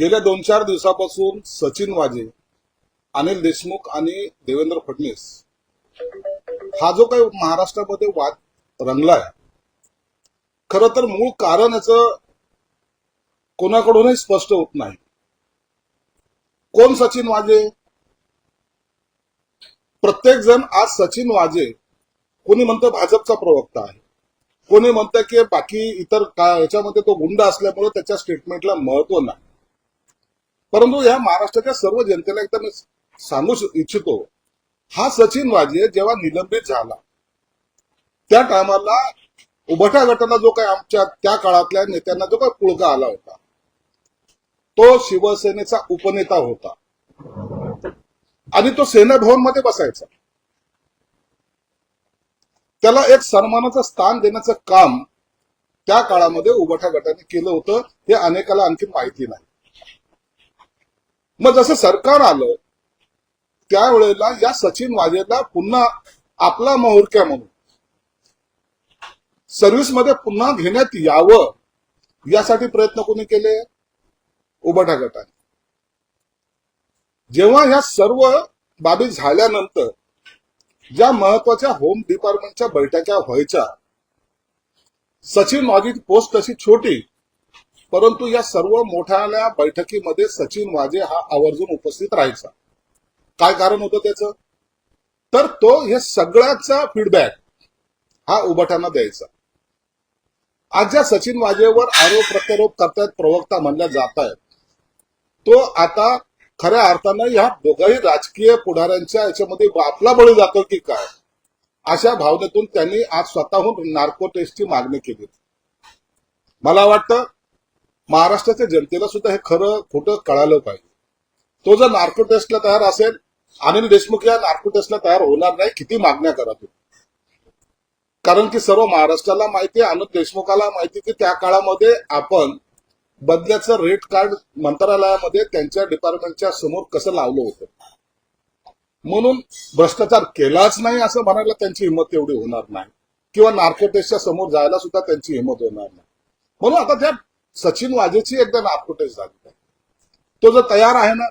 गेल्या दोन चार दिवसापासून सचिन वाजे अनिल देशमुख आणि देवेंद्र फडणवीस हा जो काही महाराष्ट्रामध्ये वाद रंगलाय खर तर मूळ कारण याच कोणाकडूनही स्पष्ट होत नाही. कोण सचिन वाजे? प्रत्येक जण आज सचिन वाजे कोणी म्हणतं भाजपचा प्रवक्ता आहे. कोणी म्हणतं की बाकी इतर का याच्यामध्ये तो गुंड असल्यामुळे त्याच्या स्टेटमेंटला महत्त्व नाही. परंतु या महाराष्ट्राच्या सर्व जनतेला एकदा मी सांगू इच्छितो हा सचिन वाजे जेव्हा निलंबित झाला त्या टायमाला उभटा गटाला जो काही आमच्या त्या काळातल्या नेत्यांना जो काही पुळका आला होता तो शिवसेनेचा उपनेता होता. आणि तो सेना भवनमध्ये बसायचा. त्याला एक सन्मानाचं स्थान देण्याचं काम त्या काळामध्ये उभटा गटाने केलं होतं हे अनेकाला आणखी माहिती नाही. मग जसं सरकार आलं त्यावेळेला या सचिन वाजेला पुन्हा आपला मोहरक्या म्हणून? सर्व्हिसमध्ये पुन्हा घेण्यात यावं यासाठी प्रयत्न कोणी केले? उभटा गटाने. जेव्हा ह्या सर्व बाबी झाल्यानंतर ज्या महत्त्वाच्या होम डिपार्टमेंटच्या बैठका व्हायच्या सचिन माझी पोस्ट तशी छोटी परंतु या सर्व मोठ्या बैठकीमध्ये सचिन वाजे हा आवर्जून उपस्थित राहायचा. काय कारण होतं त्याचं? तर तो हे सगळ्याचा फीडबॅक हा उभटांना द्यायचा. आज ज्या सचिन वाजेवर आरोप प्रत्यारोप करतायत प्रवक्ता म्हणल्या जात आहेत तो आता खऱ्या अर्थानं या दोघाही राजकीय पुढाऱ्यांच्या याच्यामध्ये आपला बळी जातो की काय? अशा भावनेतून त्यांनी आज स्वतःहून नार्को टेस्टची मागणी केली. मला वाटतं महाराष्ट्राच्या जनतेला सुद्धा हे खरं खोटं कळालं पाहिजे. तो जर नार्को टेस्टला तयार असेल अनिल देशमुख या नार्को टेस्टला तयार होणार नाही किती मागण्या करा तुम्ही? कारण की सर्व महाराष्ट्राला माहिती आहे अनिल देशमुखाला माहिती की त्या काळामध्ये आपण बदल्याचं रेट कार्ड मंत्रालयामध्ये त्यांच्या डिपार्टमेंटच्या समोर कसं लावलं होतं. म्हणून भ्रष्टाचार केलाच नाही असं म्हणायला त्यांची हिंमत एवढी होणार नाही. किंवा नार्को टेस्टच्या समोर जायला सुद्धा त्यांची हिंमत होणार नाही. म्हणून आता त्या सचिन वाजेची एकदा नार्को टेस्ट झाली तो जर तयार आहे ना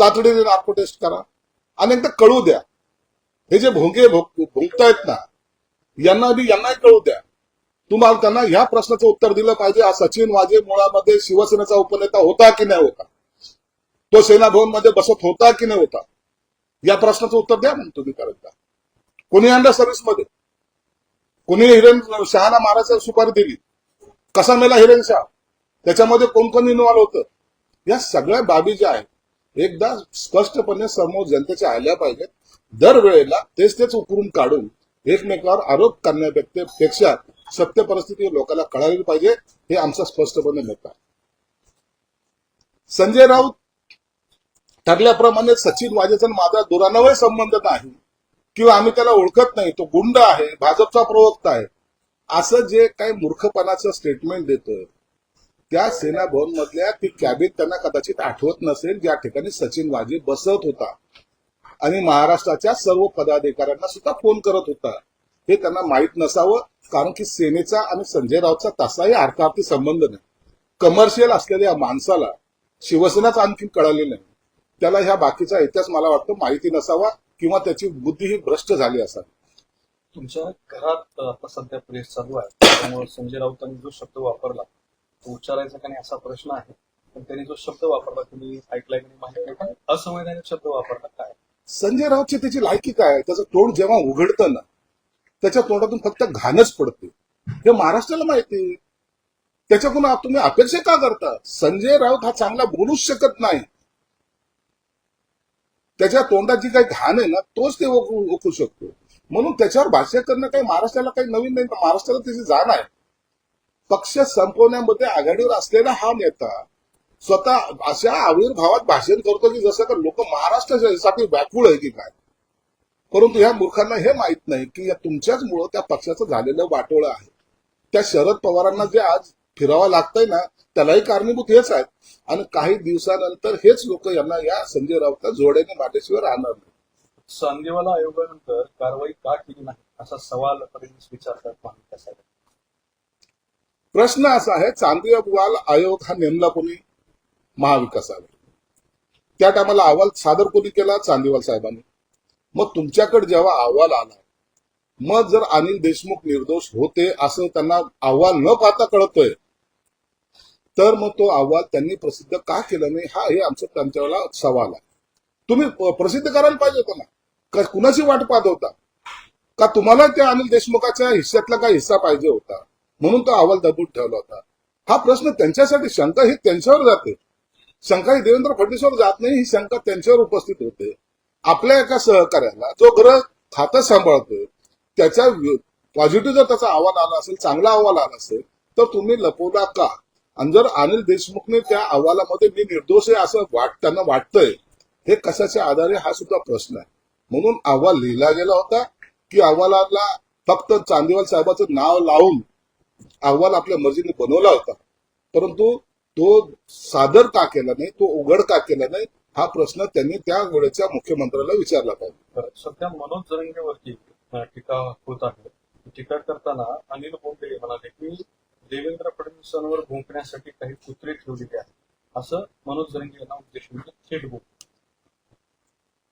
तातडीने नार्को टेस्ट करा. आणि एकदा कळू द्या. हे जे भोंगे भोग- भुंकतायत ना यांना बी यांनाही कळू द्या. तुम्हाला त्यांना ह्या प्रश्नाचं उत्तर दिलं पाहिजे हा सचिन वाजे मुळामध्ये शिवसेनेचा उपनेता होता की नाही होता? तो सेना भवनमध्ये बसत होता की नाही होता? या प्रश्नाचं उत्तर द्या म्हणून तुम्ही करत जा. कोणी आणलं सर्व्हिसमध्ये कोणी हिरेन शहाना महाराज सुपारी दिली? कसा मेला हिरेन शाह? त्याच्यामध्ये कोण कोण इन्व्हॉल्व होतं? या सगळ्या बाबी ज्या आहेत एकदा स्पष्टपणे समोर जनतेच्या आल्या पाहिजेत. दरवेळेला तेच तेच उकरून काढून एकमेकावर आरोप करण्यापेक्षा सत्य परिस्थिती लोकांना कळाली पाहिजे हे आमचं स्पष्टपणे मत आहे. संजय राऊत ठरल्याप्रमाणे सचिन वाजेचा माझा दुरानवय संबंध नाही किंवा आम्ही त्याला ओळखत नाही तो गुंड आहे भाजपचा प्रवक्ता आहे असं जे काही मूर्खपणाचं स्टेटमेंट देतोय त्या सेना भवन मधल्या ती कॅबिन त्यांना कदाचित आठवत नसेल ज्या ठिकाणी सचिन वाजे बसत होता. आणि महाराष्ट्राच्या सर्व पदाधिकाऱ्यांना सुद्धा फोन करत होता. हे त्यांना माहीत नसावं कारण की सेनेचा आणि संजय राऊतचा तसाही अर्थार्थी संबंध नाही. कमर्शियल असलेल्या या माणसाला शिवसेनाच आणखी कळाली नाही. त्याला ह्या बाकीचा इतिहास मला वाटतं माहिती नसावा किंवा त्याची बुद्धी ही भ्रष्ट झाली असावी. तुमच्या घरात आता सध्या प्रेस चालू आहे. त्यामुळे संजय राऊतांनी जो शब्द वापरला उच्चारायचा का नाही असा प्रश्न आहे. पण त्यांनी जो शब्द वापरला तुम्ही ऐकलाय की माहिती नाही असंवैधानिक शब्द वापरला काय? संजय राऊतची त्याची लायकी काय? त्याचं तोंड जेव्हा उघडतं ना त्याच्या तोंडातून फक्त घाणच पडते. हे महाराष्ट्राला माहिती त्याच्याकडून तुम्ही अपेक्षा का करता? संजय राऊत हा चांगला बोलूच शकत नाही. त्याच्या तोंडात जी काही घाण आहे ना तोच ते ओकू ओकू शकतो. म्हणून त्याच्यावर भाष्य करणं काही महाराष्ट्राला काही नवीन नाही महाराष्ट्राला त्याची जाण आहे. पक्ष संपवण्यामध्ये आघाडीवर असलेला हा नेता स्वतः अशा आविर्भावात भाषण करतो की जसं का लोक महाराष्ट्रासाठी व्याकुळ आहे की काय? परंतु ह्या मूर्खांना हे माहीत नाही की या तुमच्याच मुळे त्या पक्षाचं झालेलं वाटोळं आहे. त्या शरद पवारांना जे आज फिरावं लागतंय ना त्यालाही कारणीभूत हेच आहेत. आणि काही दिवसानंतर हेच लोक यांना या संजय राऊतला जोड्याने माटेशिवाय राहणार नाही. सांगेवाला आयोगानंतर कारवाई का केली नाही? असा सवाल फडणवीस विचारतात महाविकास प्रश्न असा आहे चांदीवाल आयोग हा नेमला कोणी? महाविकास आघाडी त्या टायमाला अहवाल सादर कोणी केला? चांदीवाल साहेबांनी. मग तुमच्याकडे जेव्हा अहवाल आला मग जर अनिल देशमुख निर्दोष होते असं त्यांना अहवाल न पाहता कळतोय तर मग तो अहवाल त्यांनी प्रसिद्ध का केला नाही? हा हे आमचं त्यांच्याला सवाल आहे. तुम्ही प्रसिद्ध करायला पाहिजे होता ना. का कुणाची वाट पाहत होता? का तुम्हाला त्या अनिल देशमुखाच्या हिस्स्यातला काय हिस्सा पाहिजे होता? म्हणून तो अहवाल दबून ठेवला होता. हा प्रश्न त्यांच्यासाठी शंका ही त्यांच्यावर जाते. शंका ही देवेंद्र फडणवीसवर जात नाही ही शंका त्यांच्यावर उपस्थित होते. आपल्या एका सहकार्याला जो ग्रह खातं सांभाळतोय त्याच्या पॉझिटिव्ह जर त्याचा अहवाल आला असेल चांगला अहवाल आला असेल तर तुम्ही लपवला का? आणि जर अनिल देशमुखने त्या अहवालामध्ये मी निर्दोष आहे असं वाट त्यांना वाटतंय हे कशाच्या आधारे हा सुद्धा प्रश्न आहे. म्हणून अहवाल लिहिला गेला होता की अहवालाला फक्त चांदीवाल साहेबाचं नाव लावून अहवाल आपल्या मर्जीने बनवला होता. परंतु तो सादर का केला नाही तो उघड का केला नाही हा प्रश्न त्यांनी त्या वेळेच्या मुख्यमंत्र्याला विचारला पाहिजे. सध्या मनोज जरंगेवरती टीका होत आहे. टीका करताना अनिल बोंडे म्हणाले की देवेंद्र फडणवीसांवर भोंकण्यासाठी काही कुत्रे ठेवलेले आहेत. असं मनोज जरंगे यांना उद्देशून थेट बोल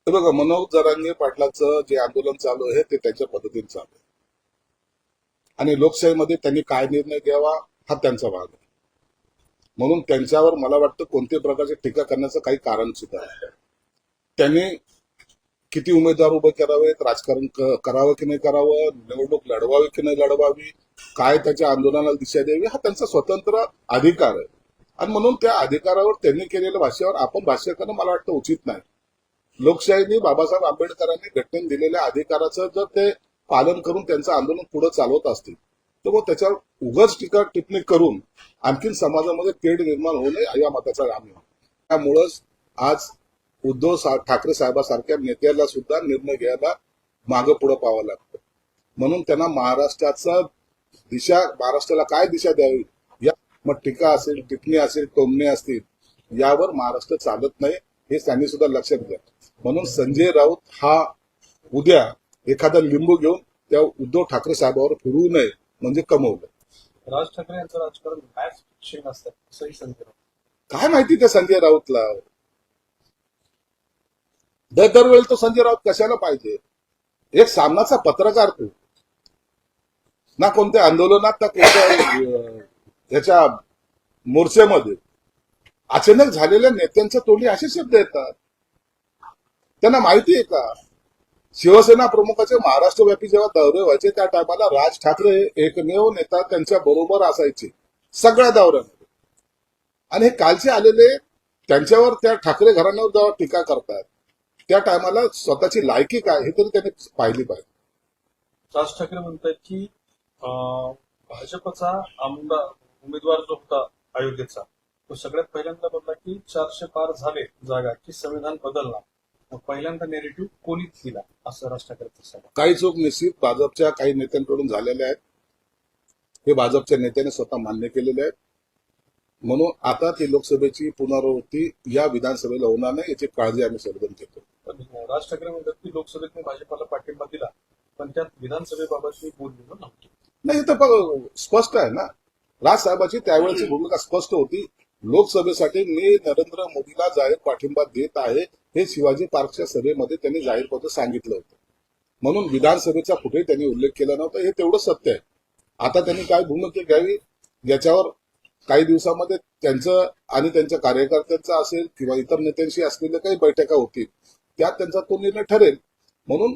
बघा मनोज जरांगे पाटलाचं जे आंदोलन चालू आहे ते त्यांच्या पद्धतीने चालू आहे. आणि लोकशाहीमध्ये त्यांनी काय निर्णय घ्यावा हा त्यांचा भाग आहे. म्हणून त्यांच्यावर मला वाटतं कोणत्याही प्रकारची टीका करण्याचं काही कारण सुद्धा नाही. त्यांनी किती उमेदवार उभे करावेत राजकारण करावं की नाही करावं निवडणूक लढवावी की नाही लढवावी काय त्याच्या आंदोलनाला दिशा द्यावी हा त्यांचा स्वतंत्र अधिकार आहे. आणि म्हणून त्या अधिकारावर त्यांनी केलेल्या भाषेवर आपण भाष्य करणं मला वाटतं उचित नाही. लोकशाहीने बाबासाहेब आंबेडकरांनी घटनेने दिलेल्या अधिकाराचं जर ते पालन करून त्यांचं आंदोलन पुढे चालवत असतील. तर मग त्याच्यावर उगाच टीका टिप्पणी करून आणखीन समाजामध्ये तेढ निर्माण होऊ नये या मताचा आम्ही त्यामुळंच आज उद्धव ठाकरे साहेबासारख्या नेत्याला सुद्धा निर्णय घ्यायला मागं पुढे पाहावं लागतं. म्हणून त्यांना महाराष्ट्राचा दिशा महाराष्ट्राला काय दिशा द्यावी या मग टीका असेल टिप्पणी असेल टोमणे असतील यावर महाराष्ट्र चालत नाही हे त्यांनी सुद्धा लक्षात घ्या. म्हणून संजय राऊत हा उद्या एखादा लिंबू घेऊन त्या उद्धव ठाकरे साहेबावर फिरवू नये म्हणजे कमवलं. राज ठाकरे यांचं राजकारण. काय माहिती त्या संजय राऊतला? दर दरवेळी तो संजय राऊत कशाला पाहिजे? एक सामनाचा पत्रकार तू. ना कोणत्या आंदोलनात ना कोणत्या ह्याच्या मोर्चेमध्ये. अचानक झालेल्या नेत्यांच्या तोंडी असे शब्द येतात. त्यांना माहिती आहे का? शिवसेना प्रमुखाचे महाराष्ट्रव्यापी जेव्हा दौरे व्हायचे त्या टायमाला राज ठाकरे एकमेव नेता त्यांच्या बरोबर असायचे. सगळ्या दौऱ्यामध्ये. आणि हे कालचे आलेले त्यांच्यावर त्या ठाकरे घराण्यावर जेव्हा टीका करतात त्या टायमाला स्वतःची लायकी काय हे तरी त्यांनी पाहिली पाहिजे. राज ठाकरे म्हणतात की अं, भाजपचा आमदार उमेदवार जो होता अयोध्येचा तो सगळ्यात पहिल्यांदा बोलला की चारशे पार झाले जागा की संविधान बदलला पहिल्यांदा नेरेटिव्ह कोणीच दिला. असं सांगा काही चूक निश्चित भाजपच्या काही नेत्यांकडून झालेल्या आहेत. हे भाजपच्या नेत्याने स्वतः मान्य केलेले आहेत. म्हणून आता ती लोकसभेची पुनरावृत्ती या विधानसभेला होणार नाही याची काळजी आम्ही सर्वजण घेतो. राज ठाकरे म्हणतात की लोकसभेत मी भाजपाला पाठिंबा दिला पण त्यात विधानसभेबाबत मी बोललेलो नव्हतो. नाही तर स्पष्ट आहे ना. राजसाहेबाची त्यावेळेची भूमिका स्पष्ट होती. लोकसभेसाठी मी नरेंद्र मोदीला जाहीर पाठिंबा देत आहे. हे शिवाजी पार्कच्या सभेमध्ये त्यांनी जाहीरपत्र सांगितलं होतं. म्हणून विधानसभेचा कुठेही त्यांनी उल्लेख केला नव्हता. हे तेवढं सत्य आहे. आता त्यांनी काय भूमिका घ्यावी याच्यावर काही दिवसामध्ये त्यांचं आणि त्यांच्या कार्यकर्त्यांचा असेल किंवा इतर नेत्यांशी असलेल्या काही बैठका होतील त्यात त्यांचा तो निर्णय ठरेल. म्हणून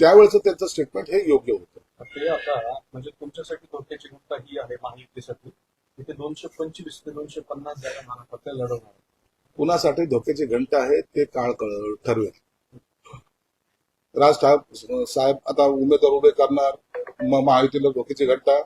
त्यावेळेचं त्यांचं स्टेटमेंट हे योग्य होतं. ते आता म्हणजे तुमच्यासाठी धोक्याची घटना ही आहे महायुतीसाठी तिथे दोनशे पंचवीस ते दोनशे पन्नास जागा महाराष्ट्रातल्या लढवणार कुणासाठी धोक्याची घंटा आहे ते काळ ठरवेल. राज ठाक- साहेब आता उमेदवार उभे करणार. मग महायुतीला धोक्याची घंटा.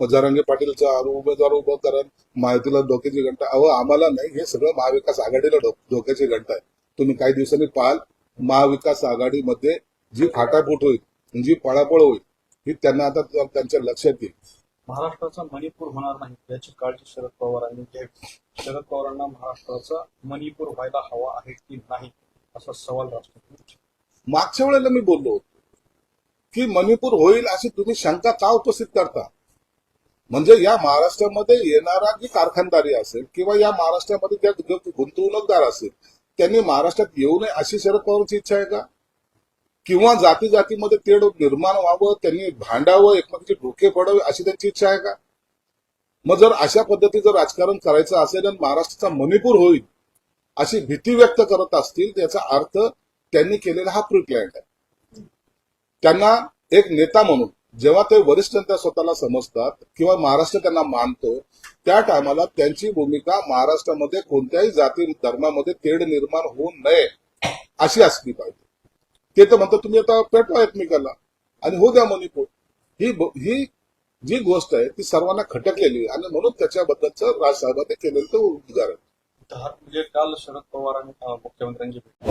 मग जरांगे पाटीलचा उमेदवार उभं करण महायुतीला धोक्याची घंटा. अहो आम्हाला नाही. हे सगळं महाविकास आघाडीला धोक्याची घंटा आहे. तुम्ही काही दिवसांनी पाहाल महाविकास आघाडीमध्ये जी फाटाफूट होईल जी पळापळ होईल ही त्यांना आता त्यांच्या लक्षात येईल. महाराष्ट्राचा मणिपूर होणार नाही याची काळजी शरद पवारांनी घ्यावी. शरद पवारांना महाराष्ट्राचा मणिपूर व्हायला हवा आहे की नाही असा सवाल राष्ट्रपती मागच्या वेळेला मी बोललो होतो की मणिपूर होईल अशी तुम्ही शंका का उपस्थित करता? म्हणजे या महाराष्ट्रामध्ये येणारा जी कारखानदारी असेल किंवा या महाराष्ट्रामध्ये ज्या गुंतवणूकदार असेल त्यांनी महाराष्ट्रात येऊ नये अशी शरद पवारांची इच्छा आहे का? किंवा जाती जातीमध्ये तेढ निर्माण व्हावं त्यांनी भांडावं एकमेकांचे डोके पडावे अशी त्यांची इच्छा आहे का? मग जर अशा पद्धतीचं राजकारण करायचं असेल आणि महाराष्ट्राचा मणिपूर होईल अशी भीती व्यक्त करत असतील त्याचा अर्थ त्यांनी केलेला हा प्री आहे. त्यांना एक नेता म्हणून जेव्हा ते वरिष्ठ नेता स्वतःला समजतात किंवा महाराष्ट्र त्यांना मानतो त्या टायमाला त्यांची भूमिका महाराष्ट्रामध्ये कोणत्याही जाती धर्मामध्ये तेढ निर्माण होऊ नये अशी असली पाहिजे. ते तर म्हणतात तुम्ही आता पेटवा एकमेकाला. आणि हो द्या मणिपूर ही ही जी गोष्ट आहे ती सर्वांना खटकलेली आणि म्हणून त्याच्याबद्दलचं राजसाहेबांनी केलेलं उद्गार म्हणजे काल शरद पवार आणि मुख्यमंत्र्यांची भेट.